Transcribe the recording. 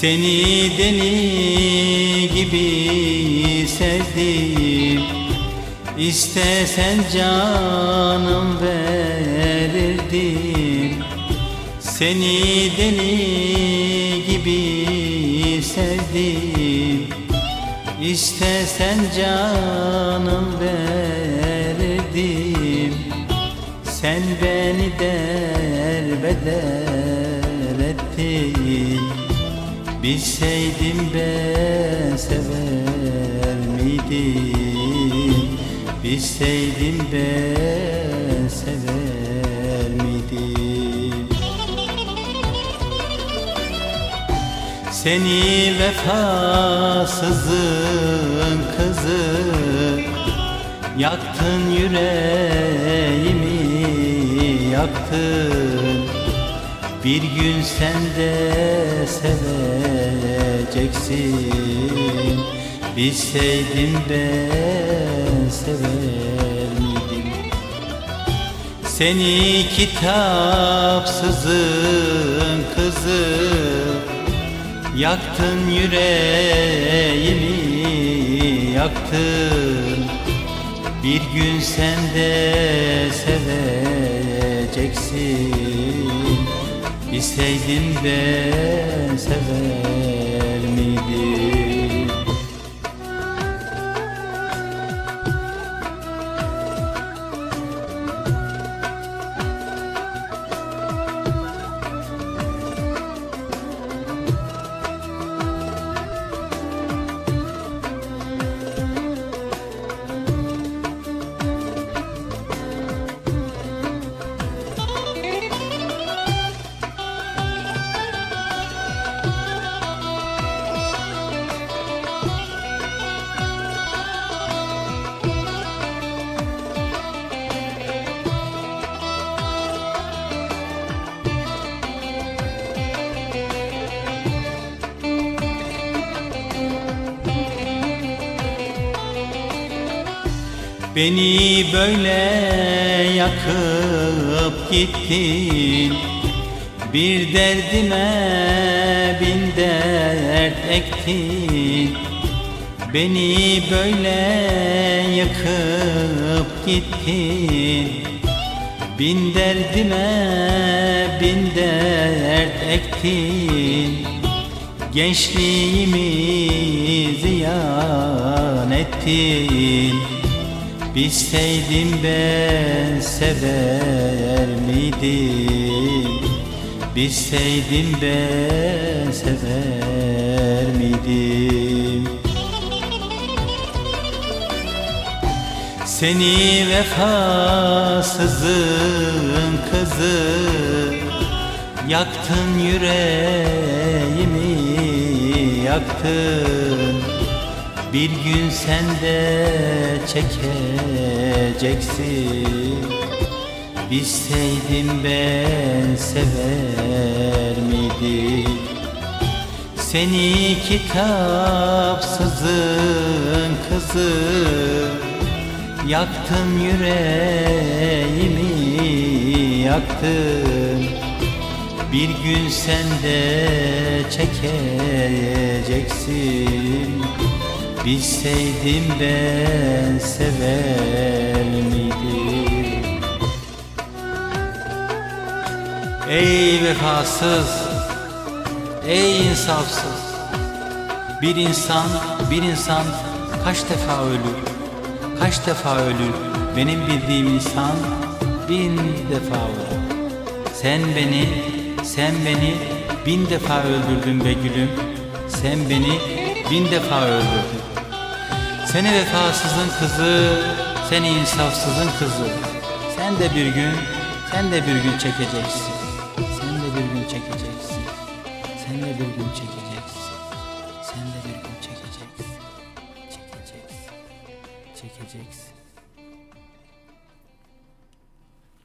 Seni deli gibi sevdim. İstesen canım verirdim. Seni deli gibi sevdim. İstesen canım verirdim. Sen beni derbeder Bilseydim ben sever miydim? Bilseydim ben sever miydim? Seni vefasızın kızı Yaktın yüreğimi yaktın. Bir gün sen de seveceksin Bilseydim ben sever miydim? Seni kitapsızın kızı Yaktın yüreğimi yaktın. Bir gün sen de seveceksin. Bilseydim ben sever miydim Beni böyle yakıp gittin. Bir derdime bin dert ektin. Beni böyle yakıp gittin. Bin derdime bin dert ektin. Gençliğimi ziyan ettin Bilseydim ben sever miydim? Bilseydim ben sever miydim? Seni vefasızın kızı Yaktın yüreğimi yaktın Bir gün sen de çekeceksin. Bilseydim ben sever miydim? Seni kitapsızın kızı Yaktın yüreğimi yaktın Bir gün sen de çekeceksin Bilseydim ben sever miydim? Ey vefasız, ey insafsız. Bir insan, bir insan kaç defa ölür? Kaç defa ölür? Benim bildiğim insan bin defa ölür. Sen beni, sen beni bin defa öldürdün be gülüm. Sen beni bin defa öldürdün Seni vefasızın kızı, seni insafsızın kızı. Sen de bir gün, sen de bir gün çekeceksin. Sen de bir gün çekeceksin. Sen de bir gün çekeceksin. Sen de bir gün çekeceksin. Çekeceksin. Çekeceksin